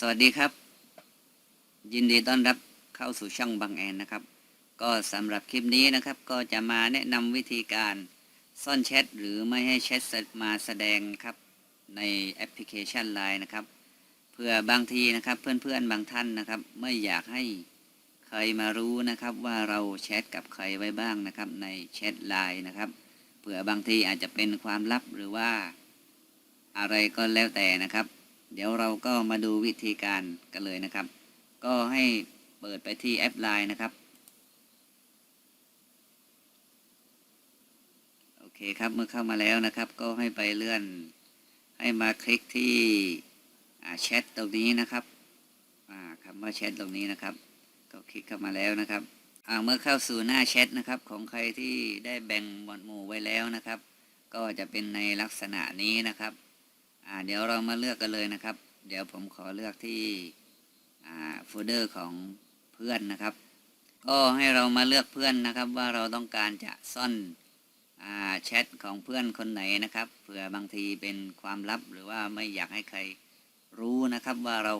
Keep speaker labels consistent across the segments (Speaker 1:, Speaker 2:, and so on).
Speaker 1: สวัสดีครับ ยินดีต้อนรับเข้าสู่ช่องบางแอนนะครับ ก็สำหรับคลิปนี้นะครับก็จะมาแนะนำวิธีการซ่อนแชทหรือไม่ให้แชทมาแสดงครับในแอปพลิเคชัน Line นะครับ เพื่อบางทีนะครับเพื่อนๆบางท่านนะครับ ไม่อยากให้ใครมารู้นะครับว่าเราแชทกับใครไว้บ้างนะครับ ในแชท Line นะครับเผื่อบางทีอาจจะเป็นความลับหรือว่า อะไรก็แล้วแต่นะครับ เดี๋ยวเราก็มาดูวิธีการกันเลยนะครับ ก็ให้เปิดไปที่แอป Line นะครับ โอเคครับเมื่อเข้ามาแล้วนะครับ ก็ให้ไปเลื่อน ให้มาคลิกที่แชทตรงนี้นะครับคำว่าแชทตรงนี้นะครับ ก็คลิกเข้ามาแล้วนะครับเมื่อเข้าสู่หน้าแชทนะครับ ของใครที่ได้แบ่งหมวดหมู่ไว้แล้วนะครับ ก็จะเป็นในลักษณะนี้นะครับ อ่าเดี๋ยวเรามาเลือกกันเลยนะครับ เดี๋ยวผมขอเลือกที่อ่าโฟลเดอร์ของเพื่อนนะครับ ก็ให้เรามาเลือกเพื่อนนะครับ ว่าเราต้องการจะซ่อนอ่าแชทของเพื่อนคนไหนนะครับเผื่อบางทีเป็นความลับหรือว่าไม่อยากให้ใครรู้นะครับว่าเรา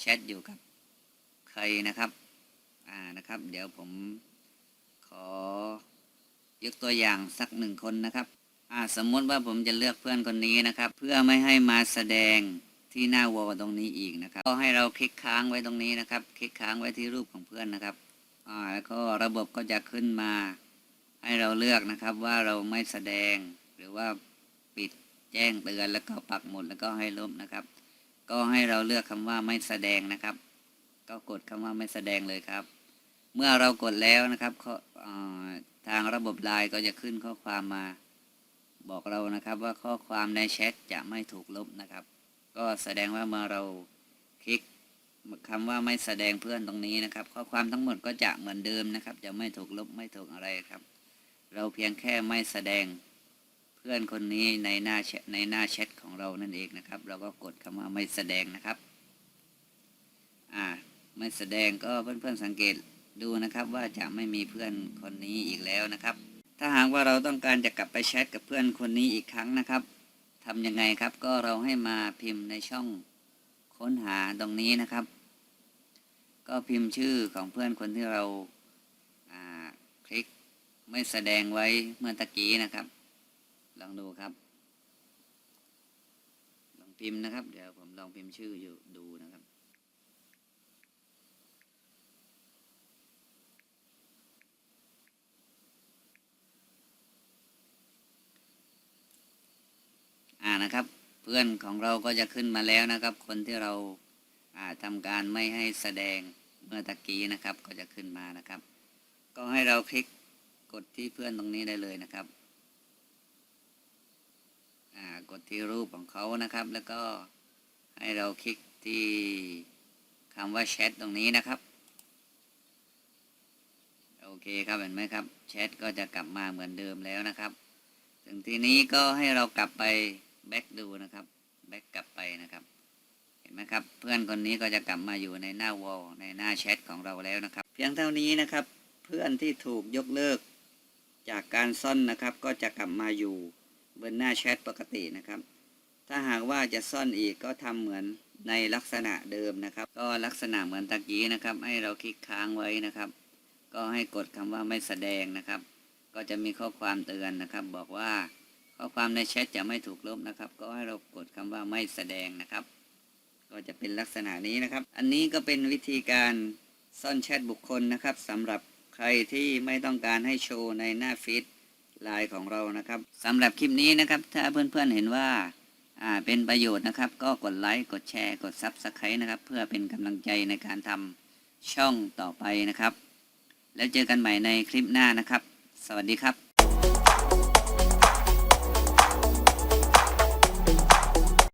Speaker 1: แชทอยู่กับใครนะครับอ่านะครับ เดี๋ยวผมขอยกตัวอย่างสักหนึ่งคนนะครับ สมมติว่าผมจะเลือกเพื่อนคนนี้นะครับ เพื่อไม่ให้มาแสดงที่หน้าวอลตรงนี้อีกนะครับ ก็ให้เราคลิกค้างไว้ตรงนี้นะครับ คลิกค้างไว้ที่รูปของเพื่อนนะครับอ่าแล้วก็ระบบก็จะขึ้นมา ให้เราเลือกนะครับว่าเราไม่แสดง หรือว่าปิดแจ้งเตือนแล้วก็ปักหมุดแล้วก็ให้ลบนะครับ ก็ให้เราเลือกคำว่าไม่แสดงนะครับ ก็กดคำว่าไม่แสดงเลยครับ เมื่อเรากดแล้วนะครับทางระบบไลน์ก็จะขึ้นข้อความมา บอกเรานะครับว่าข้อความในแชทจะไม่ถูกลบนะครับ ก็แสดงว่าเมื่อเราคลิกคำว่าไม่แสดงเพื่อนตรงนี้นะครับ ข้อความทั้งหมดก็จะเหมือนเดิมนะครับ จะไม่ถูกลบไม่ถูกอะไรครับ เราเพียงแค่ไม่แสดงเพื่อนคนนี้ในหน้าแชทในหน้าแชทของเรานั่นเองนะครับ เราก็กดคำว่าไม่แสดงนะครับอ่าไม่แสดงก็เพื่อนๆสังเกตดูนะครับว่าจะไม่มีเพื่อนคนนี้อีกแล้วนะครับ ถ้าหากว่าเราต้องการจะกลับไปแชทกับเพื่อนคนนี้อีกครั้งนะครับทำยังไงครับก็เราให้มาพิมพ์ในช่องค้นหาตรงนี้นะครับ ก็พิมพ์ชื่อของเพื่อนคนที่เราาคลิกไม่แสดงไว้เมื่อตะกี้นะครับ ลองดูครับ ลองพิมพ์นะครับ เดี๋ยวผมลองพิมพ์ชื่ออยู่ดูนะครับ นะครับ เพื่อนของเราก็จะขึ้นมาแล้วนะครับ คนที่เราอ่าทำการไม่ให้แสดงเมื่อตะกี้นะครับ ก็จะขึ้นมานะครับ ก็ให้เราคลิกกดที่เพื่อนตรงนี้ได้เลยนะครับกดที่รูปของเขานะครับ แล้วก็ให้เราคลิกที่คำว่าแชทตรงนี้นะครับ โอเคครับเห็นไหมครับแชทก็จะกลับมาเหมือนเดิมแล้วนะครับ ถึงทีนี้ก็ให้เรากลับไป แบ็กดูนะครับ แบ็กกลับไปนะครับ เห็นไหมครับ เพื่อนคนนี้ก็จะกลับมาอยู่ในหน้าวอลในหน้าแชทของเราแล้วนะครับ เพียงเท่านี้นะครับ เพื่อนที่ถูกยกเลิก จากการซ่อนนะครับ ก็จะกลับมาอยู่บนหน้าแชทปกตินะครับ ถ้าหากว่าจะซ่อนอีกก็ทำเหมือนในลักษณะเดิมนะครับ ก็ลักษณะเหมือนตะกี้นะครับ ให้เราคลิกค้างไว้นะครับ ก็ให้กดคำว่าไม่แสดงนะครับ ก็จะมีข้อความเตือนนะครับ บอกว่า ข้อความในแชทจะไม่ถูกลบนะครับ ก็ให้เรากดคำว่าไม่แสดงนะครับ ก็จะเป็นลักษณะนี้นะครับ อันนี้ก็เป็นวิธีการซ่อนแชทบุคคลนะครับสำหรับใครที่ไม่ต้องการให้โชว์ในหน้าฟีดไลน์ของเรานะครับสำหรับคลิปนี้นะครับ ถ้าเพื่อนๆเห็นว่าอ่าเป็นประโยชน์นะครับ ก็กดไลค์กดแชร์กด Subscribe นะครับ เพื่อเป็นกำลังใจในการทำช่องต่อไปนะครับ แล้วเจอกันใหม่ในคลิปหน้านะครับ สวัสดีครับ